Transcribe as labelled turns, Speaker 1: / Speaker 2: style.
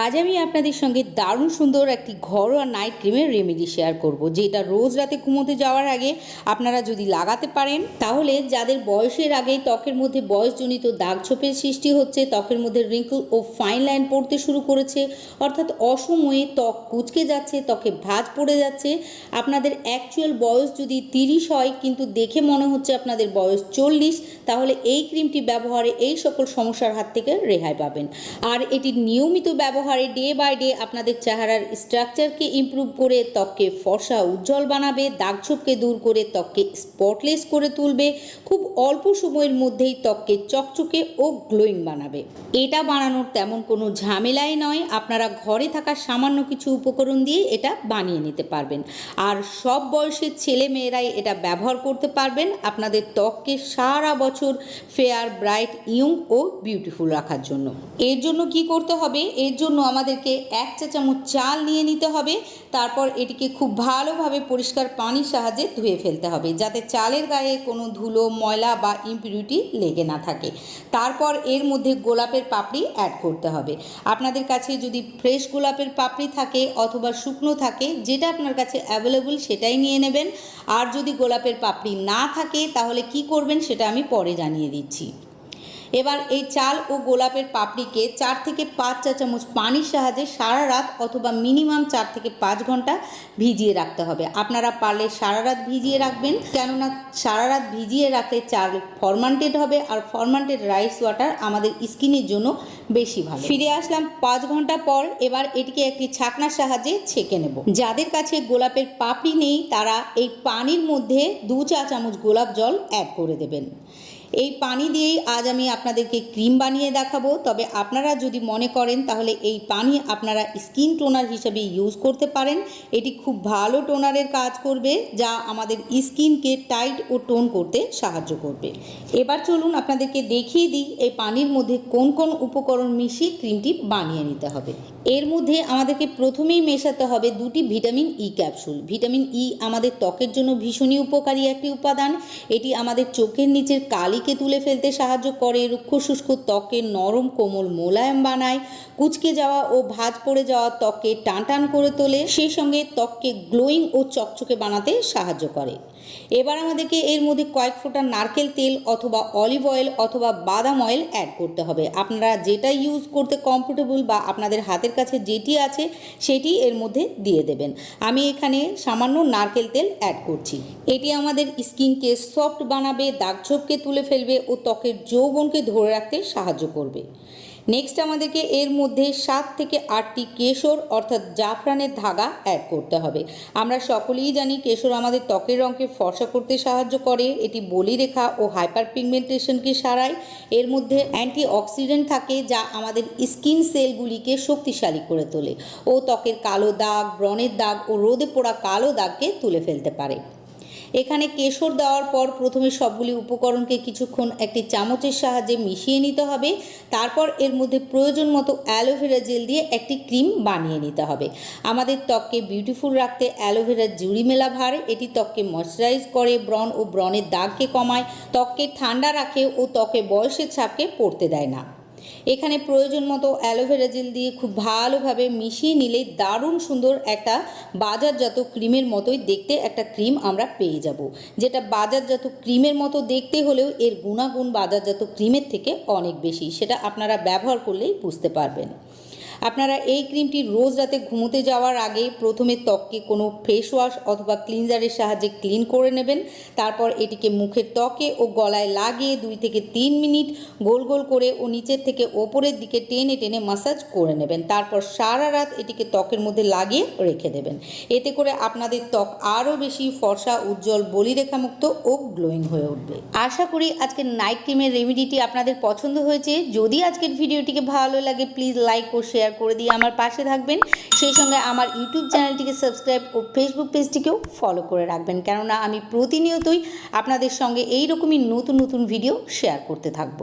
Speaker 1: আজ আমি আপনাদের সঙ্গে দারুণ সুন্দর একটি ঘরোয়া নাইট ক্রিমের রেমেডি শেয়ার করব, যেটা রোজ রাতে ঘুমোতে যাওয়ার আগে আপনারা যদি লাগাতে পারেন, তাহলে যাদের বয়সের আগে ত্বকের মধ্যে বয়সজনিত দাগ ছোপের সৃষ্টি হচ্ছে, ত্বকের মধ্যে রিঙ্কল ও ফাইন লাইন পড়তে শুরু করেছে, অর্থাৎ অসময়ে ত্বক কুচকে যাচ্ছে, ত্বকে ভাঁজ পড়ে যাচ্ছে, আপনাদের অ্যাকচুয়াল বয়স যদি তিরিশ হয়, কিন্তু দেখে মনে হচ্ছে আপনাদের বয়স চল্লিশ, তাহলে এই ক্রিমটি ব্যবহারে এই সকল সমস্যার হাত থেকে রেহাই পাবেন। আর এটি নিয়মিত ব্যবহারে ডে বাই ডে আপনাদের চেহারার স্ট্রাকচারকে ইমপ্রুভ করে, ত্বককে ফর্সা, উজ্জ্বল বানাবে দাগছোপকে দূর করে, ত্বককে স্পটলেস করে তুলবে, খুব অল্প সময়ের মধ্যেই ত্বককে চকচকে ও গ্লোয়িং বানাবে। এটা বানানোর তেমন কোনো ঝামেলাই নয়, আপনারা ঘরে থাকা সামান্য কিছু উপকরণ দিয়ে এটা বানিয়ে নিতে পারবেন। আর সব বয়সের ছেলে মেয়েরাই এটা ব্যবহার করতে পারবেন, আপনাদের ত্বককে সারা বছর ফেয়ার ব্রাইট ইয়ং ও বিউটিফুল রাখার জন্য। এর জন্য কি করতে হবে? এর জন্য আমাদেরকে এক চা চামচ চাল নিয়ে নিতে হবে। তারপর এটিকে খুব ভালোভাবে পরিষ্কার পানির সাহায্যে ধুয়ে ফেলতে হবে যাতে চালের গায়ে কোনো ধুলো, ময়লা বা ইম্পিউরিটি লেগে না থাকে। তারপর এর মধ্যে গোলাপের পাপড়ি অ্যাড করতে হবে। আপনাদের কাছে যদি ফ্রেশ গোলাপের পাপড়ি থাকে অথবা শুকনো থাকে, যেটা আপনার কাছে অ্যাভেলেবল সেটাই নিয়ে নেবেন। আর যদি গোলাপের পাপড়ি না থাকে, তাহলে কি করবেন সেটা আমি পরে জানিয়ে দিচ্ছি। এবার এই চাল ও গোলাপের পাপড়িকে চার থেকে পাঁচ চা চামচ পানির সাহায্যে সারা রাত অথবা মিনিমাম চার থেকে পাঁচ ঘণ্টা ভিজিয়ে রাখতে হবে। আপনারা পারলে সারা রাত ভিজিয়ে রাখবেন, কেননা সারা রাত ভিজিয়ে রাখলে চাল ফরমান্টেড হবে। আর ফরমান্টেড রাইস ওয়াটার আমাদের স্কিনের জন্য বেশি ভালো। ফিরে আসলাম পাঁচ ঘণ্টা পর এবার এটিকে একটি ছাকনার সাহায্যে ছেঁকে নেব। যাদের কাছে গোলাপের পাপড়ি নেই, তারা এই পানির মধ্যে দু চা চামচ গোলাপ জল অ্যাড করে দেবেন। এই পানি দিয়েই আজ আমি আপনাদেরকে ক্রিম বানিয়ে দেখাবো। তবে আপনারা যদি মনে করেন, তাহলে এই পানি আপনারা স্কিন টোনার হিসেবে ইউজ করতে পারেন। এটি খুব ভালো টোনারের কাজ করবে, যা আমাদের স্কিনকে টাইট ও টোন করতে সাহায্য করবে। এবার চলুন আপনাদেরকে দেখিয়ে দিই, এই পানির মধ্যে কোন কোন উপকরণ মিশিয়ে ক্রিমটি বানিয়ে নিতে হবে। এর মধ্যে আমাদেরকে প্রথমেই মেশাতে হবে দুটি vitamin E capsule vitamin E আমাদের ত্বকের জন্য ভীষণই উপকারী একটি উপাদান। এটি আমাদের চোখের নিচের কালিকে তুলে ফেলতে সাহায্য করে, রুক্ষ শুষ্ক ত্বকের নরম কোমল মোলায়েম বানায়, কুচকে যাওয়া ও ভাঁজ পড়ে যাওয়া ত্বককে টান টান করে তোলে, সেই সঙ্গে ত্বককে গ্লোয়িং ও চকচকে বানাতে সাহায্য করে। এবার আমাদেরকে এর মধ্যে কয়েক ফোঁটা নারকেল তেল অথবা অলিভ অয়েল অথবা বাদাম অয়েল অ্যাড করতে হবে। আপনারা যেটা ইউজ করতে কমফোর্টেবল বা আপনাদের হাতের কাছে যেটি আছে, সেটি এর মধ্যে দিয়ে দেবেন। আমি এখানে সামান্য নারকেল তেল অ্যাড করছি। এটি আমাদের স্কিনকে সফট বানাবে, দাগ দাগছোপকে তুলে ফেলবে ও ত্বকের যৌবনকে ধরে রাখতে সাহায্য করবে। নেক্সট আমাদেরকে এর মধ্যে সাত থেকে আটটি কেশর অর্থাৎ জাফরানের ধাগা অ্যাড করতে হবে। আমরা সকলেই জানি কেশর আমাদের ত্বকের রঙকে ফর্সা করতে সাহায্য করে, এটি বলিরেখা ও হাইপার পিগমেন্টেশনকে সারায়। এর মধ্যে অ্যান্টি অক্সিডেন্ট থাকে যা আমাদের স্কিন সেলগুলিকে শক্তিশালী করে তোলে ও ত্বকের কালো দাগ, ব্রণের দাগ ও রোদে পোড়া কালো দাগকে তুলে ফেলতে পারে। এখানে কেশর দেওয়ার পর প্রথমে সবগুলি উপকরণকে কিছুক্ষণ একটি চামচের সাহায্যে মিশিয়ে নিতে হবে। তারপর এর মধ্যে প্রয়োজন মতো অ্যালোভেরা জেল দিয়ে একটি ক্রিম বানিয়ে নিতে হবে। আমাদের ত্বককে বিউটিফুল রাখতে অ্যালোভেরার জুড়ি মেলা ভার। এটি ত্বককে ময়শ্চারাইজ করে, ব্রণ ও ব্রণের দাগকে কমায়। ত্বককে ঠান্ডা রাখে ও ত্বকে বয়সের ছাপকে পড়তে দেয় না। এখানে প্রয়োজন মতো অ্যালোভেরা জেল দিয়ে খুব ভালোভাবে মিশিয়ে নিলে দারুণ সুন্দর একটা বাজারজাত ক্রিমের মতোই দেখতে একটা ক্রিম আমরা পেয়ে যাব। যেটা বাজারজাত ক্রিমের মতো দেখতে হলেও এর গুণাগুণ বাজারজাত ক্রিমের থেকে অনেক বেশি, সেটা আপনারা ব্যবহার করলেই বুঝতে পারবেন। আপনারা এই ক্রিমটি রোজ রাতে ঘুমোতে যাওয়ার আগে প্রথমে ত্বককে কোনো ফেস ওয়াশ অথবা ক্লিনজারের সাহায্যে ক্লিন করে নেবেন। তারপর এটিকে মুখের ত্বকে ও গলায় লাগিয়ে দুই থেকে তিন মিনিট গোল গোল করে ও নিচের থেকে ওপরের দিকে টেনে টেনে মাসাজ করে নেবেন। তারপর সারা রাত এটিকে ত্বকের মধ্যে লাগিয়ে রেখে দেবেন। এতে করে আপনাদের ত্বক আরও বেশি ফর্সা, উজ্জ্বল, বলিরেখামুক্ত ও গ্লোয়িং হয়ে উঠবে। আশা করি আজকের নাইট ক্রিমের রেমেডিটি আপনাদের পছন্দ হয়েছে। যদি আজকের ভিডিওটিকে ভালো লাগে প্লিজ লাইক ও শেয়ার করে দিয়ে আমার পাশে থাকবেন। সেই সঙ্গে আমার ইউটিউব চ্যানেলটিকে সাবস্ক্রাইব ও ফেসবুক পেজটিকেও ফলো করে রাখবেন। কেননা আমি প্রতিনিয়তই আপনাদের সঙ্গে এই রকমই নতুন নতুন ভিডিও শেয়ার করতে থাকব।